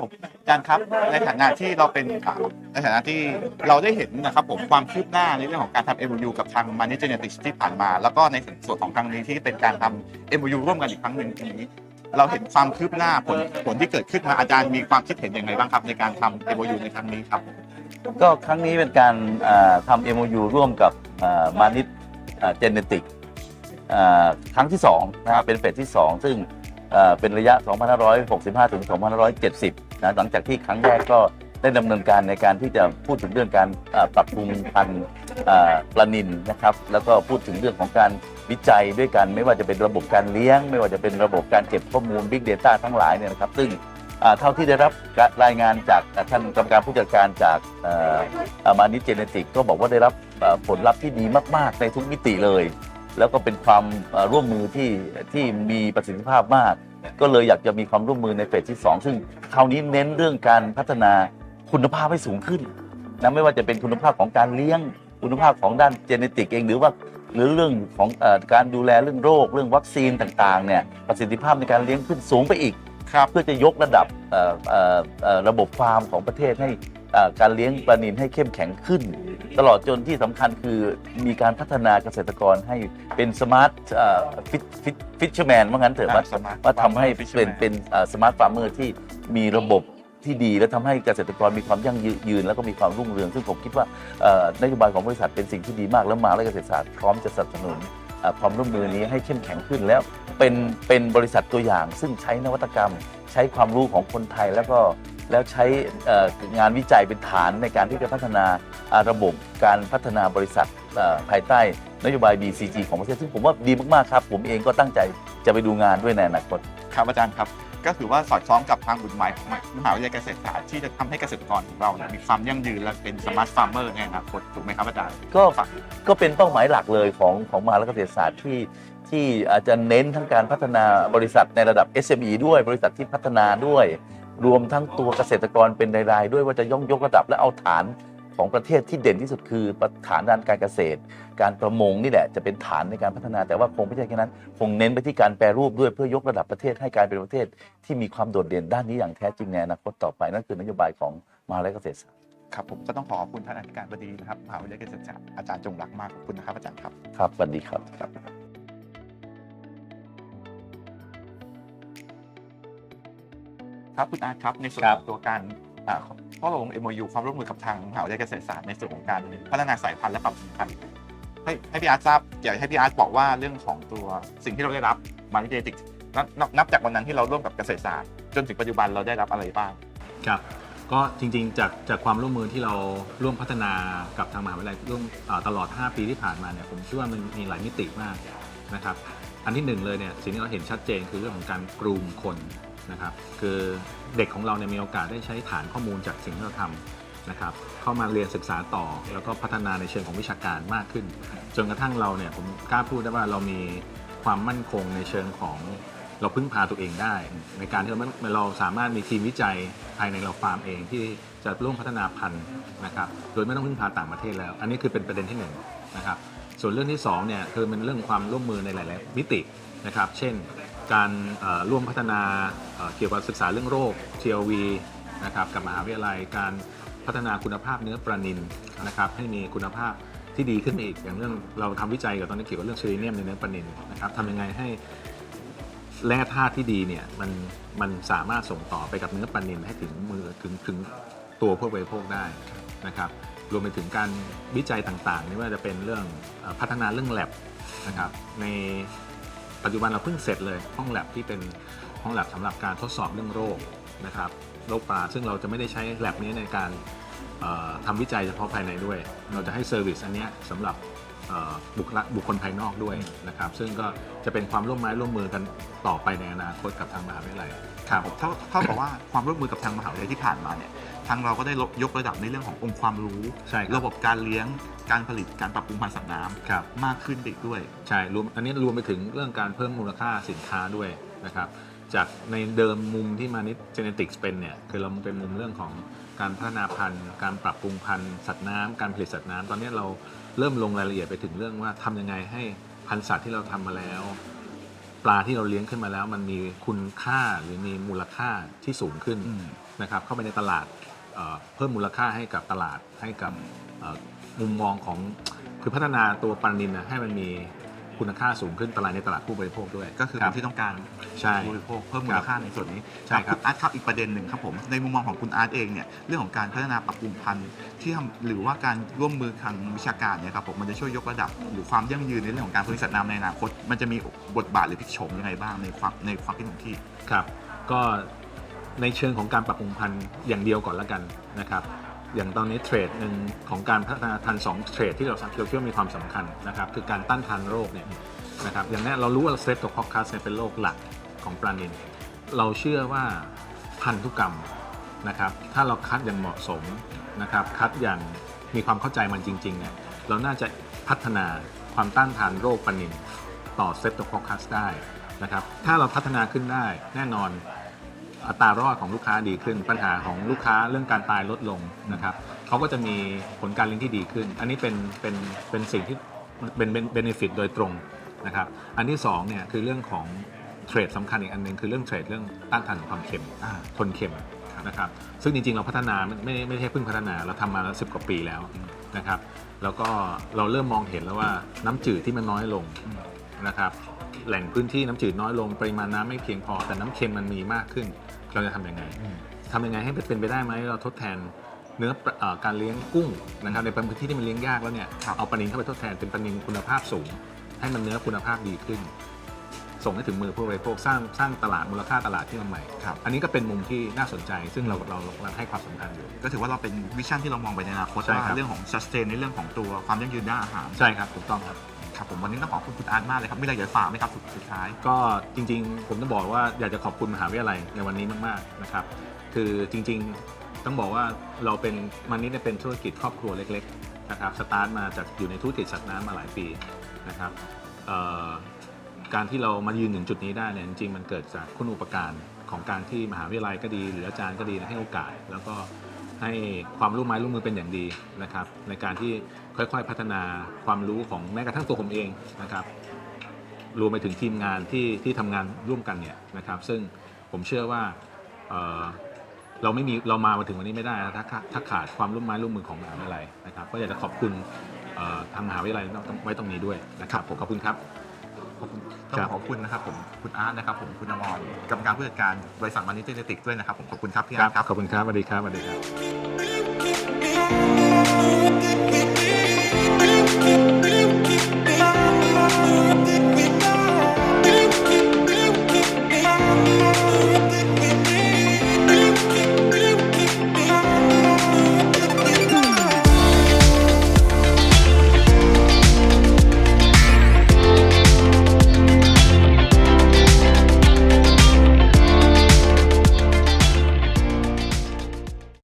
ผมอาจารย์ครับในฐานะที่เราเป็นอ่าในฐานะที่เราได้เห็นนะครับผมความคืบหน้าในเรื่องของการทำ MOU กับทาง Money Genetics ที่ผ่านมา แล้วก็ในส่วนของครั้งนี้ที่เป็นการทำ MOU ร่วมกันอีกครั้งหนึ่งทีนี้ เราเห็นความคืบหน้าผลผลที่เกิดขึ้นมาอาจารย์มีความคิดเห็นอยังไงบ้างครับ ในการทำ MOU ในครั้งนี้ครับ ก็ครั้งนี้เป็นการเอ่อทำ MOU ร่วมกับมานิตเจเนติกครั้งที่2นะครับเป็นเฟสที่ 2 ซึ่งเอ่อเป็นระยะ 2565 ถึง 2570 นะหลังจากที่ครั้งแรกก็ได้ดำเนินการในการที่จะพูดถึงเรื่องการปรับปรุงพันธุ์ปลานินนะครับ แล้วก็พูดถึงเรื่องของการวิจัยด้วยกัน ไม่ว่าจะเป็นระบบการเลี้ยง ไม่ว่าจะเป็นระบบการเก็บข้อมูล Big Data ทั้งหลายเนี่ยนะครับ ซึ่งเท่าที่ได้รับรายงานจากท่านกรรมการผู้จัดการจากมานิเจเนติกก็บอกว่าได้รับผลลัพธ์ที่ดีมาก ๆ ในทุกมิติเลย แล้วก็เป็นความร่วมมือที่ที่มีประสิทธิภาพมาก ก็เลยอยากจะมีความร่วมมือในเฟสที่ 2 ซึ่งคราวนี้เน้นเรื่องการพัฒนาคุณภาพให้สูงขึ้นนะไม่ว่าจะเป็นคุณภาพของการเลี้ยงคุณภาพของด้านเจเนติกเองหรือว่าหรือเรื่องของอการดูแลเรื่องโรค เรื่องวัคซีนต่างๆเนี่ยประสิทธิภาพในการเลี้ยงขึ้นสูงไปอีก เพื่อจะยกระดับเอ่อเอ่อเอ่อระบบฟาร์มของประเทศให้เอ่อการเลี้ยงปลานิลให้เข้มแข็งขึ้น ตลอดจนที่สำคัญคือมีการพัฒนาเกษตรกรให้เป็นสมาร์ทฟิตฟิตฟิชเชอร์แมนว่างั้นเถอะว่าอ่า smart ว่าทำให้ farmer เป็น fisherman เป็นสมาร์ทฟาร์มเมอร์ที่มีระบบที่ดีและทำให้เกษตรกรมีความยั่งยืน แล้วก็มีความรุ่งเรือง ซึ่งผมคิดว่าเอ่อนโยบายของบริษัทเป็นสิ่งที่ดีมาก แล้วมหาวิทยาลัยเกษตรศาสตร์พร้อมจะสนับสนุนเอ่อ ความร่วมมือนี้ให้เข้มแข็งขึ้นแล้วเป็นเป็นบริษัทตัวอย่าง ซึ่งใช้นวัตกรรม ใช้ความรู้ของคนไทยแล้วก็แล้วใช้งานวิจัยเป็นฐานในการที่จะพัฒนาระบบการพัฒนาบริษัทภายใต้นโยบาย BCG ของประเทศซึ่งผมว่าดีมาก ๆ ครับ ผมเองก็ตั้งใจจะไปดูงานด้วยในอนาคตครับอาจารย์ครับ ก็คือว่าสอดคล้องกับทางบุญหมายของมหาวิทยาลัยเกษตรศาสตร์ที่จะทำให้เกษตรกรของเราเนี่ยมีความยั่งยืนและเป็นสมาร์ทฟาร์มเมอร์ในอนาคตถูกไหมครับอาจารย์ก็ก็เป็นเป้าหมายหลักเลยของของมหาวิทยาลัยเกษตรศาสตร์ที่ที่อาจจะเน้นทั้งการพัฒนาบริษัทในระดับ SME ด้วยบริษัทที่พัฒนาด้วย รวมทั้งตัวเกษตรกรเป็นรายๆด้วยว่าจะย่องยกระดับและเอาฐาน ของประเทศที่เด่นที่สุดคือฐานด้านการเกษตร การประมงนี่แหละจะเป็นฐานในการพัฒนา แต่ว่าคงไม่ใช่แค่นั้น คงเน้นไปที่การแปรรูปด้วยเพื่อยกระดับประเทศให้กลายเป็นประเทศ ที่มีความโดดเด่นด้านนี้อย่างแท้จริงในอนาคตต่อไปนั่นคือนโยบายของมหาวิทยาลัยเกษตรศาสตร์ครับผมก็ต้องขอขอบคุณท่านอธิการบดีนะครับมหาวิทยาลัยเกษตรศาสตร์อาจารย์จงรักมากขอบคุณนะครับอาจารย์ครับครับสวัสดีครับครับคุณอาร์ตครับในส่วนครัขบองตัวการอ่าข้อต กลง MOU ความร่วมมือกับทางมหาวิทยาลัยเกษตรศาสตร์ในส่วนของการพัฒนาสายพันธุ์และปรับสายพันธุ์ให้ให้พี่อาร์ตทราบอยากให้พี่อาร์ตบอกว่าเรื่องของตัวสิ่งที่เราได้รับมานิเจติกนับจากวันนั้นที่เราร่วมกับเกษตรศาสตร์จนถึงปัจจุบันเราได้รับอะไรบ้างครับก็จริงๆ จากจากความร่วมมือที่เราร่วมพัฒนากับทางมหาวิทยาลัยร่วมตลอด 5 ปีที่ผ่านมาเนี่ยผมคิดว่ามันมีหลายมิติมากนะครับ อันที่หนึ่งเลยเนี่ยสิ่งที่เราเห็นชัดเจนคือเรื่องของการกรูมคน นะครับคือเด็กของเราเนี่ยมีโอกาสได้ใช้ฐานข้อมูลจากสิ่งที่เราทำนะครับเข้ามาเรียนศึกษาต่อ แล้วก็พัฒนาในเชิงของวิชาการมากขึ้น จนกระทั่งเราเนี่ยผมกล้าพูดได้ว่าเรามีความมั่นคงในเชิงของเราพึ่งพาตัวเองได้ ในการที่เราเราสามารถมีทีมวิจัยภายในเราฟาร์มเองที่จะร่วมพัฒนาพันธุ์นะครับโดยไม่ต้องพึ่งพาต่างประเทศแล้ว อันนี้คือเป็นประเด็นที่หนึ่งนะครับส่วนเรื่องที่สองเนี่ยคือเป็นเรื่องความร่วมมือในหลาย ๆ มิตินะครับ เช่น การร่วมพัฒนาเกี่ยวกับศึกษาเรื่องโรค TLV นะครับกับมหาวิทยาลัยการพัฒนาคุณภาพเนื้อปลานิลนะครับให้มีคุณภาพที่ดีขึ้นอีกอย่างเรื่องเราทำวิจัยกับตอนนี้เกี่ยวกับเรื่องเชลิเนียมในเนื้อปลานิลนะครับทำยังไงให้แร่ธาตุที่ดีเนี่ยมันมันสามารถส่งต่อไปกับเนื้อปลานิลให้ถึงมือถึงถึงตัวผู้บริโภคได้นะครับรวมไปถึงการวิจัยต่างๆไม่ว่าจะเป็นเรื่องพัฒนาเรื่อง lab นะครับใน ปัจจุบันเราเพิ่งเสร็จเลยห้องแลบที่เป็นห้องแลบสำหรับการทดสอบเรื่องโรคนะครับโรคปลาซึ่งเราจะไม่ได้ใช้แลบนี้ในการเอ่อทำวิจัยเฉพาะภายในด้วย เราจะให้เซอร์วิสอันเนี้ยสำหรับ บุคลบุคคลภายนอกด้วยนะครับ ซึ่งก็จะเป็นความร่วมไม้ร่วมมือกันต่อไปในอนาคตกับทางมหาวิทยาลัยครับผมเท่าเท่ากับว่าความร่วมมือกับทางมหาวิทยาลัยที่ผ่านมาเนี่ยทางเราก็ได้ยกระดับในเรื่องขององค์ความรู้ใช่ครับระบบการเลี้ยงการผลิตการปรับปรุงพันธุ์สัตว์น้ำครับมากขึ้นไปอีกด้วยใช่รวมอันนี้รวมไปถึงเรื่องการเพิ่มมูลค่าสินค้าด้วยนะครับ จากในเดิมมุมที่มานิดเจเนติกเป็นเนี่ยคือเราเป็นมุมเรื่องของการพัฒนาพันธุ์ การปรับปรุงพันธุ์สัตว์น้ำการผลิตสัตว์น้ำตอนนี้เราเริ่มลงรายละเอียดไปถึงเรื่องว่าทำยังไงให้พันธุ์สัตว์ที่เราทำมาแล้ว ปลาที่เราเลี้ยงขึ้นมาแล้ว มันมีคุณค่าหรือมีมูลค่าที่สูงขึ้นอืมนะครับเข้าไปในตลาดเอ่อเพิ่มมูลค่าให้กับตลาดให้กับเอ่อมุมมองของคือพัฒนาตัวปลานินนะให้มันมี คุณค่าสูงขึ้นตลาดในตลาดผู้บริโภคด้วย ก็คือรัคบนที่ต้องการใช่ ผู้บริโภคเพิ่มมูลค่าในส่วนนี้ใช่ครับ ณอาร์ตครับอีกประเด็นหนึ่งครับผมในมุมมองของคุณอาร์ตเองเนี่ยเรื่องของการพัฒนาปรับปรุงพันธุ์ที่ทำหรือว่าการร่วมมือทางวิชาการเนี่ยครับผมมันจะช่วยยกระดับ หรือความยั่งยืนในเรื่องของการผลิตสัตว์น้ำในอนาคตมันจะมีบทบาทหรือพลิกโฉมยังไงบ้างในความในความคิดของที่ ครับ ก็ในเชิงของการปรับปรุงพันธุ์อย่างเดียวก่อนละกันนะครับ อย่างตอนนี้เทรดหนึ่งของการพัฒนาพันสองเทรดที่เราเราคิดว่ามีความสำคัญนะครับคือการต้านทานโรคเนี่ยนะครับอย่างนี้เรารู้ว่าเซฟตัวคอคัสเนี่ยเป็นโรคหลักของปลานินเราเชื่อว่าพันธุกรรมนะครับถ้าเราคัดอย่างเหมาะสมนะครับคัดอย่างมีความเข้าใจมันจริงๆเนี่ยเราน่าจะพัฒนาความต้านทานโรคปลานินต่อเซฟตัวคอคัสได้นะครับถ้าเราพัฒนาขึ้นได้แน่นอน อัตรารอดของลูกค้าดีขึ้น ปัญหาของลูกค้าเรื่องการตายลดลงนะครับเขาก็จะมีผลการเลี้ยงที่ดีขึ้น อันนี้เป็นเป็นเป็นสิ่งที่เป็นเป็นเบนฟิตโดยตรงนะครับอันที่สองเนี่ยคือเรื่องของเทรดสำคัญอีกอันหนึงคือเรื่องเทรดเรื่องต้านทานความเค็มทนเค็มนะครับซึ่งจริงๆเราพัฒนาไม่ไม่ไม่ใช่เพิ่งพัฒนาเราทำมาแล้วสิบกว่าปีแล้วนะครับแล้วก็เราเริ่มมองเห็นแล้วว่าน้ำจืดที่มันน้อยลงนะครับแหล่งพื้นที่น้ำจืดน้อยลงปริมาณน้ำไม่เพียงพอแต่น้ำเค็มมันมีมากขึ้น เราจะทำยังไงทำยังไงให้เป็นไปได้ไหมเราทดแทนเนื้อปลาเอ่อการเลี้ยงกุ้งนะครับในพื้นที่ที่มันเลี้ยงยากแล้วเนี่ยครับเอาปลานินเข้าไปทดแทนเป็นปลานินคุณภาพสูง ให้มันเนื้อคุณภาพดีขึ้น ส่งให้ถึงมือผู้บริโภคสร้างสร้างตลาดมูลค่าตลาดที่มันใหม่ครับอันนี้ก็เป็นมุมที่น่าสนใจ ซึ่งเราเราเราให้ความสำคัญอยู่ ก็ถือว่าเราเป็นวิชั่นที่เรามองไปในอนาคตใช่ครับว่าเรื่องของ sustain ในเรื่องของตัวความยั่งยืนด้านอาหารใช่ครับถูกต้องครับ ครับผมวันนี้ต้องขอบคุณคุณอาร์ตมากเลยครับมีอะไรอยากฝากไหมครับสุดสุดท้าย ก็จริงๆ ผมต้องบอกว่าอยากจะขอบคุณมหาวิทยาลัยในวันนี้มากๆนะครับ คือจริงๆต้องบอกว่าเราเป็นมันนี้เนี่ยเป็นธุรกิจครอบครัวเล็กๆนะครับสตาร์ทมาจากอยู่ในธุรกิจสัตว์น้ำมาหลายปีนะครับการที่เรามายืนถึงจุดนี้ได้เนี่ยจริงๆมันเกิดจากคุณอุปการของการที่มหาวิทยาลัยก็ดี หรืออาจารย์ก็ดีให้โอกาส แล้วก็ให้ความร่วมไม้ร่วมมือเป็นอย่างดีนะครับ ในการที่ ค่อยๆ พัฒนาความรู้ของแม้กระทั่งตัวผมเองนะครับ รวมไปถึงทีมงานที่ที่ทำงานร่วมกันเนี่ยนะครับ ซึ่งผมเชื่อว่าเอ่อเราไม่มีเรามามาถึงวันนี้ไม่ได้นะถ้าขาดถ้าขาดความร่วมไม้ร่วมมือของมหาวิทยาลัยนะครับ ก็อยากจะขอบคุณเอ่อทางมหาวิทยาลัยไว้ตรงนี้ด้วยนะครับผมขอบคุณครับ ขอบคุณต้องครับขอบคุณนะครับผมคุณอาร์ตนะครับผมคุณอมรกรรมการผู้จัดการบริษัทมานิเจเนติกด้วยนะครับผมขอบคุณครับพี่อาร์ตครับ ขอบคุณครับสวัสดีครับสวัสดีครับ Thank you.